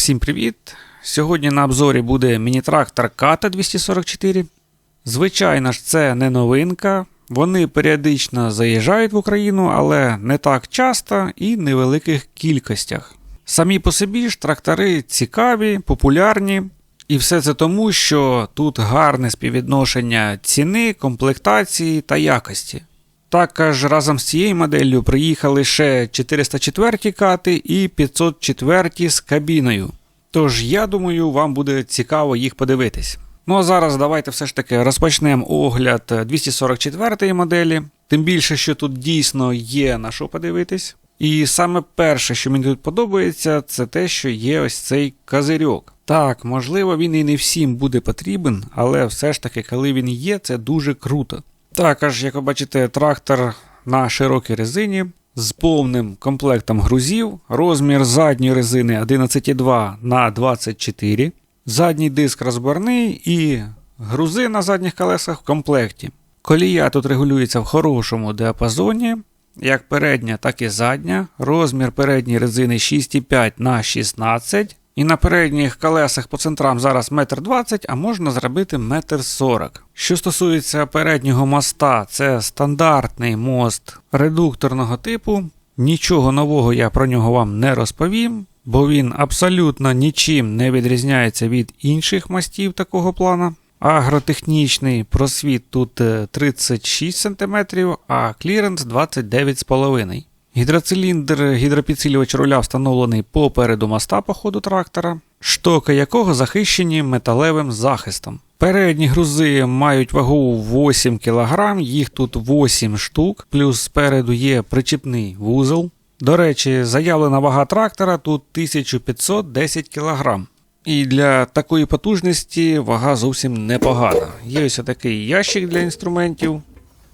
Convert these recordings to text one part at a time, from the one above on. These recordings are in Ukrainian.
Всім привіт! Сьогодні на обзорі буде міні-трактор Ката 244. Звичайно ж, це не новинка. Вони періодично заїжджають в Україну, але не так часто і в невеликих кількостях. Самі по собі ж трактори цікаві, популярні, і все це тому, що тут гарне співвідношення ціни, комплектації та якості. Також разом з цією моделлю приїхали ще 404 кати і 504 з кабіною. Тож я думаю, вам буде цікаво їх подивитись. Ну а зараз давайте все ж таки розпочнемо огляд 244 моделі. Тим більше, що тут дійсно є на що подивитись. І саме перше, що мені тут подобається, це те, що є ось цей козирьок. Так, можливо, він і не всім буде потрібен, але все ж таки, коли він є, це дуже круто. Також, як ви бачите, трактор на широкій резині з повним комплектом грузів, розмір задньої резини 11,2 на 24, задній диск розборний і грузи на задніх колесах в комплекті. Колія тут регулюється в хорошому діапазоні, як передня, так і задня. Розмір передньої резини 6,5 на 16 і на передніх колесах по центрам зараз 1,20 м, а можна зробити 1,40 м. Що стосується переднього моста, це стандартний мост редукторного типу. Нічого нового я про нього вам не розповім, бо він абсолютно нічим не відрізняється від інших мостів такого плана. Агротехнічний просвіт тут 36 см, а кліренс 29,5 Гідроциліндр гідропідсилювач руля встановлений попереду моста по ходу трактора, штоки якого захищені металевим захистом. Передні грузи мають вагу 8 кг, їх тут 8 штук, плюс спереду є причіпний вузол. До речі, заявлена вага трактора тут 1510 кг. І для такої потужності вага зовсім непогана. Є ось такий ящик для інструментів.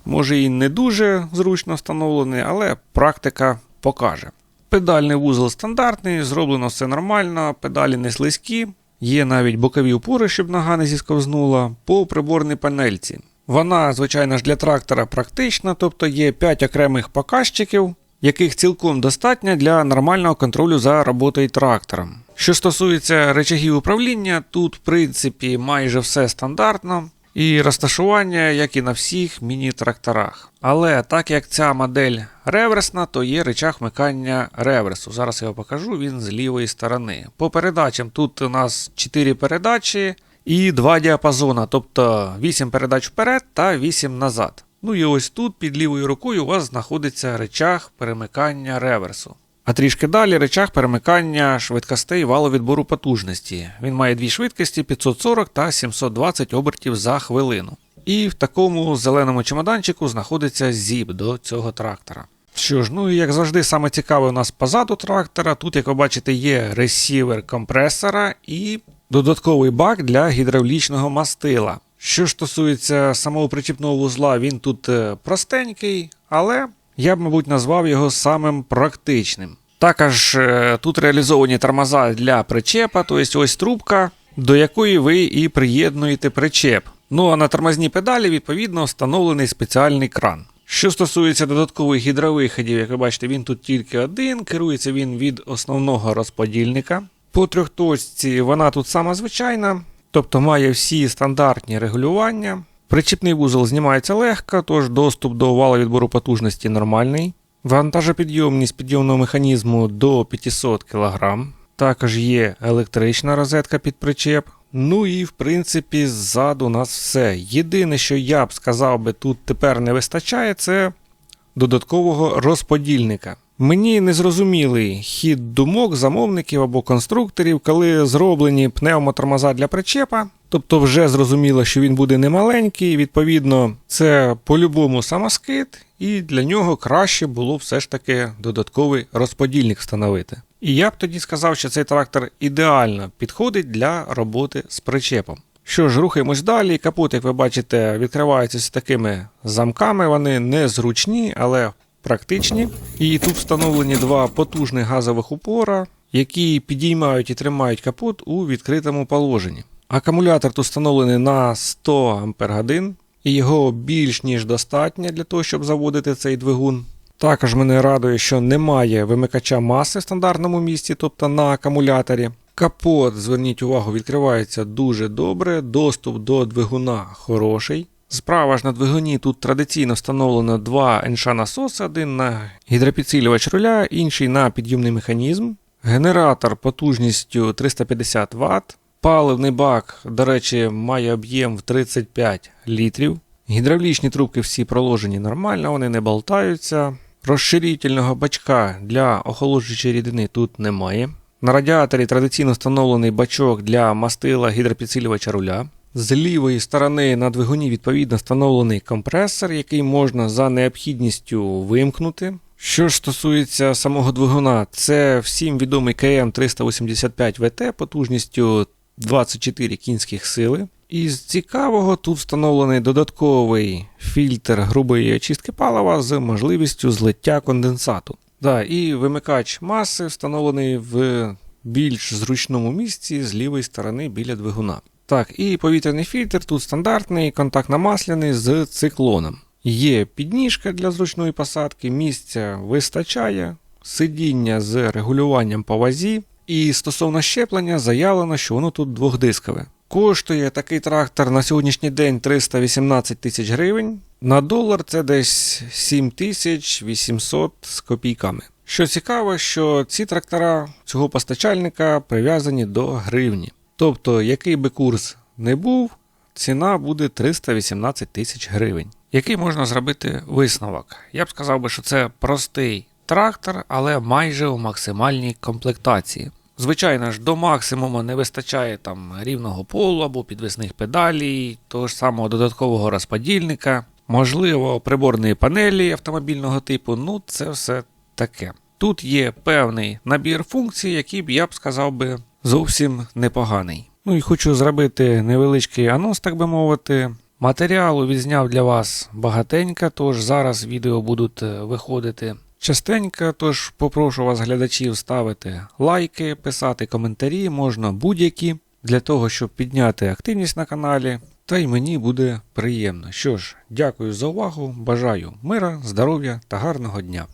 Може і не дуже зручно встановлений, але практика покаже. Педальний вузол стандартний, зроблено все нормально, педалі не слизькі, є навіть бокові опори, щоб нога не зісковзнула, по приборній панельці. Вона, звичайно ж, для трактора практична, тобто є 5 окремих показчиків, яких цілком достатньо для нормального контролю за роботою трактором. Що стосується речагів управління, тут, в принципі, майже все стандартно. І розташування, як і на всіх міні-тракторах. Але так як ця модель реверсна, то є речах вмикання реверсу. Зараз я вам покажу він з лівої сторони. По передачам тут у нас 4 передачі і 2 діапазона, тобто 8 передач вперед та 8 назад. Ну і ось тут під лівою рукою у вас знаходиться речах перемикання реверсу. А трішки далі речах перемикання швидкостей валовідбору потужності. Він має дві швидкості 540 та 720 обертів за хвилину. І в такому зеленому чемоданчику знаходиться зіп до цього трактора. Що ж, ну і як завжди, саме цікаве у нас позаду трактора. Тут, як ви бачите, є ресівер компресора і додатковий бак для гідравлічного мастила. Що ж стосується самого причіпного вузла, він тут е, простенький, але я б, мабуть, назвав його самим практичним. Також е, тут реалізовані тормоза для причепа, тобто ось трубка, до якої ви і приєднуєте причеп. Ну а на тормозній педалі, відповідно, встановлений спеціальний кран. Що стосується додаткових гідровиходів, як ви бачите, він тут тільки один, керується він від основного розподільника. По трьохточці вона тут сама звичайна, тобто має всі стандартні регулювання. Причіпний вузол знімається легко, тож доступ до вала відбору потужності нормальний. Вантажопідйомність підйомного механізму до 500 кг. Також є електрична розетка під причеп. Ну і в принципі ззаду у нас все. Єдине, що я б сказав би тут тепер не вистачає, це додаткового розподільника. Мені незрозумілий хід думок замовників або конструкторів, коли зроблені пневмотормоза для причепа. Тобто вже зрозуміло, що він буде немаленький, відповідно, це по-любому самоскид, і для нього краще було все ж таки додатковий розподільник встановити. І я б тоді сказав, що цей трактор ідеально підходить для роботи з причепом. Що ж, рухаємось далі. Капот, як ви бачите, відкривається з такими замками, вони незручні, але практичні. І тут встановлені два потужних газових упора, які підіймають і тримають капот у відкритому положенні. Акумулятор тут встановлений на 100 Ах, і його більш ніж достатньо для того, щоб заводити цей двигун. Також мене радує, що немає вимикача маси в стандартному місці, тобто на акумуляторі. Капот, зверніть увагу, відкривається дуже добре. Доступ до двигуна хороший. Справа ж на двигуні тут традиційно встановлено два НШ насоси, один на гідропідсилювач руля, інший на підйомний механізм. Генератор потужністю 350 Вт. Паливний бак, до речі, має об'єм в 35 літрів. Гідравлічні трубки всі проложені нормально, вони не болтаються. Розширительного бачка для охолоджуючої рідини тут немає. На радіаторі традиційно встановлений бачок для мастила гідропідсилювача руля. З лівої сторони на двигуні відповідно встановлений компресор, який можна за необхідністю вимкнути. Що ж стосується самого двигуна, це всім відомий КМ 385 ВТ потужністю 24 кінських сили. Із цікавого тут встановлений додатковий фільтр грубої очистки палива з можливістю злиття конденсату. Да, і вимикач маси встановлений в більш зручному місці з лівої сторони біля двигуна. Так, і повітряний фільтр тут стандартний, контактно-масляний з циклоном. Є підніжка для зручної посадки, місця вистачає, сидіння з регулюванням по вазі. І стосовно щеплення заявлено, що воно тут двохдискове. Коштує такий трактор на сьогоднішній день 318 тисяч гривень. На долар це десь 7800 з копійками. Що цікаво, що ці трактора цього постачальника прив'язані до гривні. Тобто, який би курс не був, ціна буде 318 тисяч гривень. Який можна зробити висновок? Я б сказав би, що це простий трактор, але майже у максимальній комплектації. Звичайно ж, до максимуму не вистачає там рівного полу або підвісних педалей, того ж самого додаткового розподільника, можливо, приборної панелі автомобільного типу. Ну, це все таке. Тут є певний набір функцій, який б я б сказав би зовсім непоганий. Ну і хочу зробити невеличкий анонс, так би мовити. Матеріалу відзняв для вас багатенько, тож зараз відео будуть е, виходити частенько. Тож попрошу вас, глядачів, ставити лайки, писати коментарі, можна будь-які, для того, щоб підняти активність на каналі. Та й мені буде приємно. Що ж, дякую за увагу, бажаю мира, здоров'я та гарного дня.